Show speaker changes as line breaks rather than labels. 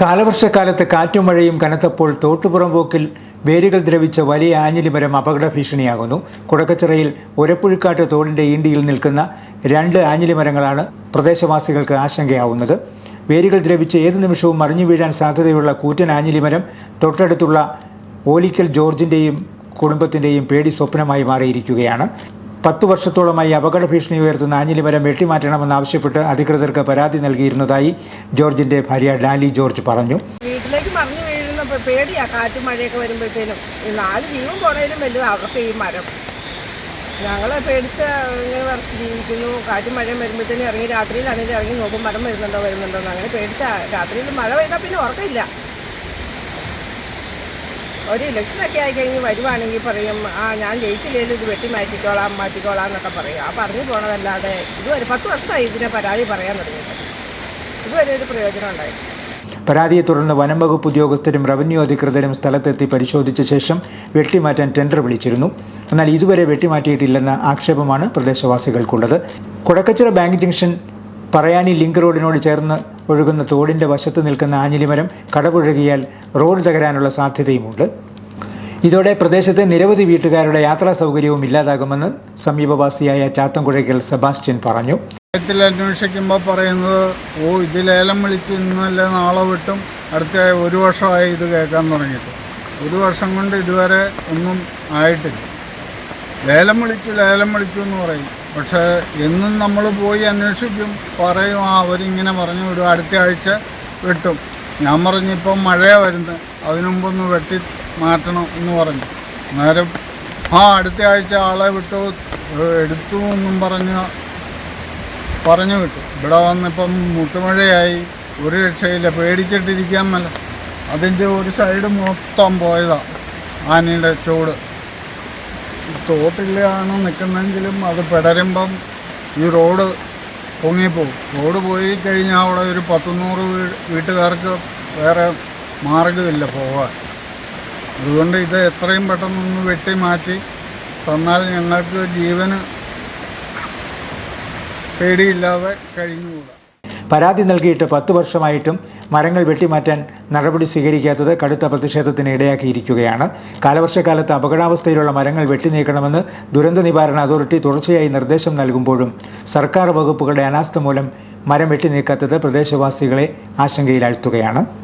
കാലവർഷക്കാലത്ത് കാറ്റും മഴയും കനത്തപ്പോൾ തോട്ടുപുറമ്പോക്കിൽ വേരുകൾ ദ്രവിച്ച വലിയ ആഞ്ഞിലിമരം അപകട ഭീഷണിയാകുന്നു. കുടക്കച്ചിറയിൽ ഒരപ്പുഴിക്കാട്ട് തോടിന്റെ ഈണ്ടിയിൽ നിൽക്കുന്ന രണ്ട് ആഞ്ഞിലിമരങ്ങളാണ് പ്രദേശവാസികൾക്ക് ആശങ്കയാവുന്നത്. വേരുകൾ ദ്രവിച്ച് ഏതു നിമിഷവും മറിഞ്ഞു വീഴാൻ സാധ്യതയുള്ള കൂറ്റൻ ആഞ്ഞിലിമരം തൊട്ടടുത്തുള്ള ഓലിക്കൽ ജോർജിന്റെയും കുടുംബത്തിന്റെയും പേടി സ്വപ്നമായി മാറിയിരിക്കുകയാണ്. പത്തു വർഷത്തോളമായി അപകട ഭീഷണി ഉയർത്തുന്ന ആഞ്ഞിലിമരം വെട്ടിമാറ്റണമെന്നാവശ്യപ്പെട്ട് അധികൃതർക്ക് പരാതി നൽകിയിരുന്നതായി ജോർജിന്റെ ഭാര്യ ഡാലി ജോർജ് പറഞ്ഞു.
വീട്ടിലേക്ക് മറിഞ്ഞു വീഴുന്ന പേടിയാ കാറ്റും മഴയൊക്കെ വരുമ്പോഴത്തേനും. നാല് ജീവൻ പോണേലും വലുത് ഈ മരം. ഞങ്ങളെ പേടിച്ച് ഇങ്ങനെ വരച്ച് ജീവിക്കുന്നു. കാറ്റും മഴയും വരുമ്പോഴത്തേനും ഇറങ്ങി രാത്രിയിലാണെങ്കിലും ഇറങ്ങി നോക്കും മരം വരുന്നുണ്ടോ വരുന്നുണ്ടോ എന്ന് അങ്ങനെ പേടിച്ച രാത്രിയിൽ മഴ പെയ്താൽ പിന്നെ ഉറക്കമില്ല. ഒരു ഇലക്ഷനൊക്കെ ആയി കഴിഞ്ഞ് വരുവാണെങ്കിൽ പറയും ആ ഞാൻ ജയിച്ചില്ലേലും ഇത് വെട്ടി മാറ്റിക്കോളാം മാറ്റിക്കോളാം എന്നൊക്കെ പറയും. ആ പറഞ്ഞു പോണതല്ലാതെ ഇതുവരെ പത്ത് വർഷമായി ഇതിനെ പരാതി പറയാൻ തുടങ്ങിയിട്ട്. ഇതുവരെ ഒരു പ്രയോജനം ഉണ്ടായി
പരാതിയെ തുടർന്ന് വനം വകുപ്പ് ഉദ്യോഗസ്ഥരും റവന്യൂ അധികൃതരും സ്ഥലത്തെത്തി പരിശോധിച്ച ശേഷം വെട്ടിമാറ്റാൻ ടെൻഡർ വിളിച്ചിരുന്നു. എന്നാൽ ഇതുവരെ വെട്ടിമാറ്റിയിട്ടില്ലെന്ന ആക്ഷേപമാണ് പ്രദേശവാസികൾക്കുള്ളത്. കൊടക്കച്ചിറ ബാങ്ക് ജംഗ്ഷൻ പറയാനി ലിങ്ക് റോഡിനോട് ചേർന്ന് ഒഴുകുന്ന തോടിന്റെ വശത്ത് നിൽക്കുന്ന ആഞ്ഞിലിമരം കടപുഴകിയാൽ റോഡ് തകരാനുള്ള സാധ്യതയുമുണ്ട്. ഇതോടെ പ്രദേശത്തെ നിരവധി വീട്ടുകാരുടെ യാത്രാ സൗകര്യവും ഇല്ലാതാകുമെന്ന് സമീപവാസിയായ ചാത്തൻകുഴയ്ക്കൽ സെബാസ്റ്റ്യൻ പറഞ്ഞു.
അന്വേഷിക്കുമ്പോൾ പറയുന്നത് ഓ ഇത് ലേലം വിളിച്ച് ഇന്നല്ല നാളെ വിട്ടും. അടുത്ത ഒരു വർഷമായി ഇത് കേൾക്കാൻ തുടങ്ങിയിട്ട്. ഒരു വർഷം കൊണ്ട് ഇതുവരെ ഒന്നും ആയിട്ടില്ല. ലേലം വിളിച്ചു ലേലം വിളിച്ചു എന്ന് പറയും. പക്ഷേ എന്നും നമ്മൾ പോയി അന്വേഷിക്കും പറയും ആ അവരിങ്ങനെ പറഞ്ഞു വിടും അടുത്ത ആഴ്ച വെട്ടും. ഞാൻ പറഞ്ഞു ഇപ്പം മഴയാണ് വരുന്നത് അതിനു മുമ്പൊന്ന് വെട്ടി മാറ്റണം എന്ന് പറഞ്ഞു. അന്നേരം ആ അടുത്ത ആഴ്ച ആളെ വിട്ടു എടുത്തു എന്നും പറഞ്ഞ് പറഞ്ഞു വിട്ടു. ഇവിടെ വന്നിപ്പം മുട്ടുമഴയായി ഒരു രക്ഷയില്ല പേടിച്ചിട്ടിരിക്കാൻ മേല. അതിന്റെ ഒരു സൈഡ് മൊത്തം പോയതാണ് ആനയുടെ ചൂട് തോട്ടിലാണ് നിൽക്കുന്നെങ്കിലും അത് പിടരുമ്പം ഈ റോഡ് പൊങ്ങിപ്പോവും. റോഡ് പോയി കഴിഞ്ഞാൽ അവിടെ ഒരു പത്തുനൂറ് വീട്ടുകാർക്ക് വേറെ മാർഗമില്ല പോകാൻ അതുകൊണ്ട് ഇത് എത്രയും പെട്ടെന്നൊന്ന് വെട്ടി മാറ്റി തന്നാൽ ഞങ്ങൾക്ക് ജീവന് പേടിയില്ലാതെ കഴിഞ്ഞുകൂടാ.
പരാതി നൽകിയിട്ട് പത്ത് വർഷമായിട്ടും മരങ്ങൾ വെട്ടിമാറ്റാൻ നടപടി സ്വീകരിക്കാത്തത് കടുത്ത പ്രതിഷേധത്തിന് ഇടയാക്കിയിരിക്കുകയാണ്. കാലവർഷക്കാലത്ത് അപകടാവസ്ഥയിലുള്ള മരങ്ങൾ വെട്ടിനീക്കണമെന്ന് ദുരന്ത നിവാരണ അതോറിറ്റി തുടർച്ചയായി നിർദ്ദേശം നൽകുമ്പോഴും സർക്കാർ വകുപ്പുകളുടെ അനാസ്ഥ മൂലം മരം വെട്ടിനീക്കാത്തത് പ്രദേശവാസികളെ ആശങ്കയിലാഴ്ത്തുകയാണ്.